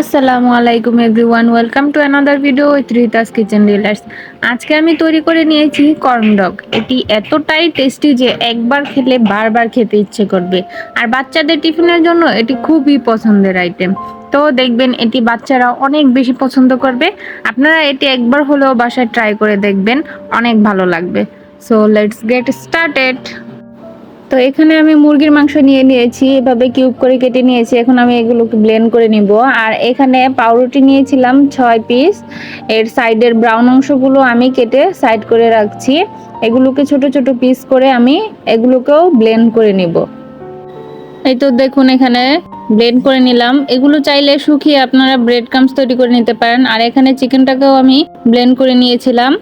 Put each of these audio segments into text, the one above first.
আসসালামু আলাইকুম everyone, welcome to another video with Rita's kitchen dealers. আজকে আমি তৈরি করে নিয়েছি কর্ন ডগ। এটি এতটাই টেস্টি যে একবার খেলে বারবার খেতে ইচ্ছে করবে। আর বাচ্চাদের টিফিনের জন্য এটি খুবই পছন্দের আইটেম তো দেখবেন এটি বাচ্চারা অনেক বেশি পছন্দ করবে। আপনারা এটি একবার হলেও বাসায় ট্রাই করে দেখবেন, অনেক ভালো লাগবে। সো লেটস গেট স্টার্টেড তো এখানে আমি মুরগির মাংস নিয়ে নিয়েছি, এভাবে কিউব করে কেটে নিয়েছি, এখন আমি এগুলোকে ব্লেন্ড করে নিব। আর এখানে পাউরুটি নিয়েছিলাম ছয় পিস এর সাইডের ব্রাউন অংশগুলো আমি কেটে সাইড করে রাখছি। এগুলোকে ছোট ছোট পিস করে আমি এগুলোকেও ব্লেন্ড করে নিব। এই তো দেখুন এখানে ব্লেন্ড করে নিলাম। এগুলো চাইলে শুকিয়ে আপনারা ব্রেড ক্রামস তৈরি করে নিতে পারেন। আর এখানে চিকেনটাকেও আমি ব্লেন্ড করে নিয়েছিলাম।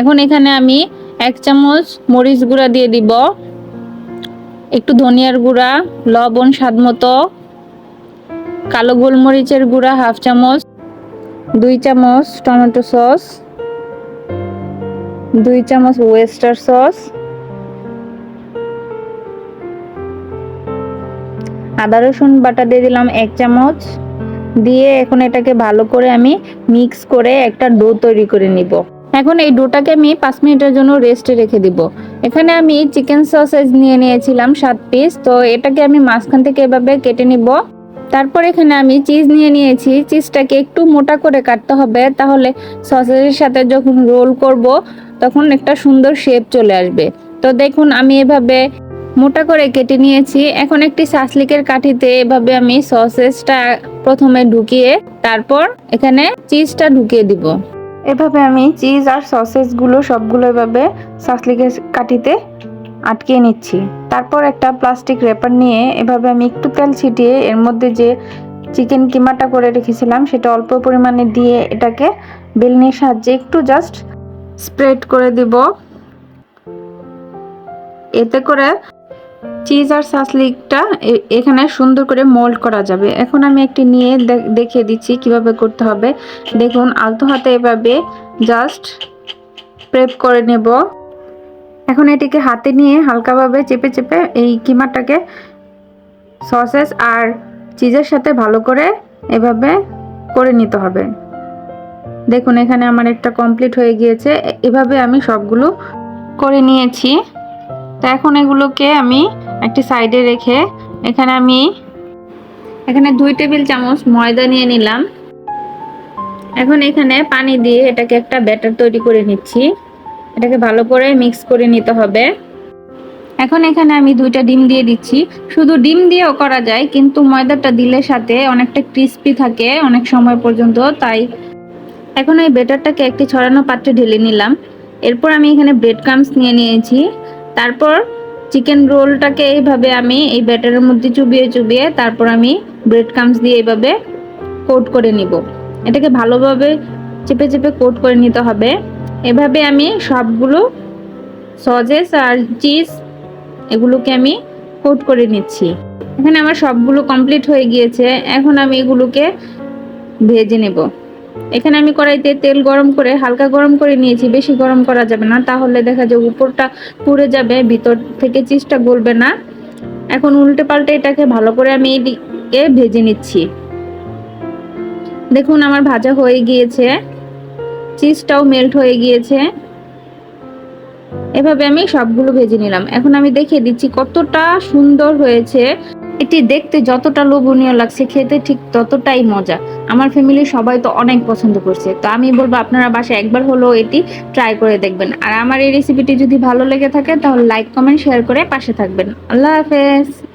এখন এখানে আমি এক চামচ মরিচ গুঁড়া দিয়ে দিব। একটু ধনিয়ার গুঁড়া, লবণ স্বাদ মতো, কালো গোলমরিচের গুঁড়া হাফ চামচ, দুই চামচ টমেটো সস, দুই চামচ ওয়েস্টার সস, আদা রসুন বাটা দিয়ে দিলাম এক চামচ। দিয়ে এখন এটাকে ভালো করে আমি মিক্স করে একটা ডো তৈরি করে নিব। এখন এই ডোটাকে আমি পাঁচ মিনিটের জন্য রেস্টে রেখে দিব। এখানে আমি চিকেন সসেজ নিয়ে নিয়েছিলাম সাত পিস তো এটাকে আমি মাঝখান থেকে এভাবে কেটে নিব। তারপর এখানে আমি চিজ নিয়ে নিয়েছি। চিজটাকে একটু মোটা করে কাটতে হবে, তাহলে সসেজের সাথে যখন রোল করব, তখন একটা সুন্দর শেপ চলে আসবে। তো দেখুন, আমি এভাবে মোটা করে কেটে নিয়েছি। এখন একটি সাসলিকের কাঠিতে এভাবে আমি সসেজটা প্রথমে ঢুকিয়ে, তারপর এখানে চিজটা ঢুকিয়ে দিব। এভাবে আমি চিজ আর সসেসগুলো সবগুলো এভাবে সাসলিকের কাঠিতে আটকিয়ে নিচ্ছি। তারপর একটা প্লাস্টিক র্যাপার নিয়ে এভাবে আমি একটু তেল ছিটিয়ে এর মধ্যে যে চিকেন কিমাটা করে রেখেছিলাম, সেটা অল্প পরিমাণে দিয়ে এটাকে বেলনির সাহায্যে একটু জাস্ট স্প্রেড করে দিব। এতে করে চিজ আর সাসলিকটা এখানে সুন্দর করে মোল্ড করা যাবে। এখন আমি একটি নিয়ে দেখিয়ে দিচ্ছি কীভাবে করতে হবে। দেখুন, আলতো হাতে এভাবে জাস্ট প্রেপ করে নেব। এখন এটিকে হাতে নিয়ে হালকাভাবে চেপে চেপে এই কিমাটাকে সসেস আর চিজের সাথে ভালো করে এভাবে করে নিতে হবে। দেখুন, এখানে আমার একটা কমপ্লিট হয়ে গিয়েছে। এভাবে আমি সবগুলো করে নিয়েছি। তো এখন এগুলোকে আমি একটি সাইডে রেখে এখানে আমি এখানে দুই টেবিল চামচ ময়দা নিয়ে নিলাম। এখন এখানে পানি দিয়ে এটাকে একটা ব্যাটার তৈরি করে নিচ্ছি। এটাকে ভালো করে মিক্স করে নিতে হবে। এখন এখানে আমি দুইটা ডিম দিয়ে দিচ্ছি। শুধু ডিম দিয়েও করা যায়, কিন্তু ময়দাটা দিলে সাথে অনেকটা ক্রিস্পি থাকে অনেক সময় পর্যন্ত, তাই এখন এই বেটারটাকে একটি ছড়ানো পাত্রে ঢেলে নিলাম। এরপর আমি এখানে ব্রেড ক্রামস নিয়ে নিয়েছি। তারপর চিকেন রোলটাকে এইভাবে আমি এই ব্যাটারের মধ্যে চুবিয়ে চুবিয়ে তারপর আমি ব্রেড ক্রামস দিয়ে এইভাবে কোট করে নিব। এটাকে ভালোভাবে চেপে চেপে কোট করে নিতে হবে। এভাবে আমি সবগুলো সজেস আর চিজ এগুলোকে আমি কোট করে নিচ্ছি। এখানে আমার সবগুলো কমপ্লিট হয়ে গিয়েছে। এখন আমি এগুলোকে ভেজে নেব। এখানে আমি কড়াইতে তেল গরম করে হালকা গরম করে নিয়েছি, বেশি গরম করা যাবে না, তাহলে দেখা যায় উপরটা পুড়ে যাবে, ভিতর থেকে চিজটা গলবে না। এখন উল্টে পাল্টে এটাকে ভালো করে আমি এদিকে ভেজে নিচ্ছি। দেখুন আমার ভাজা হয়ে গিয়েছে, চিজটাও মেল্ট হয়ে গিয়েছে। এভাবে আমি সবগুলো ভেজে নিলাম। এখন আমি দেখিয়ে দিচ্ছি কতটা সুন্দর হয়েছে। এটি দেখতে যতটা লোভনীয় লাগছে, খেতে ঠিক ততটাই মজা। আমার ফ্যামিলি সবাই তো অনেক পছন্দ করছে। তো আমি বলব, আপনারা বাসায় একবার হলেও এটি ট্রাই করে দেখবেন। আর আমার এই রেসিপিটি যদি ভালো লেগে থাকে, তাহলে লাইক কমেন্ট শেয়ার করে পাশে থাকবেন। আল্লাহ হাফেজ!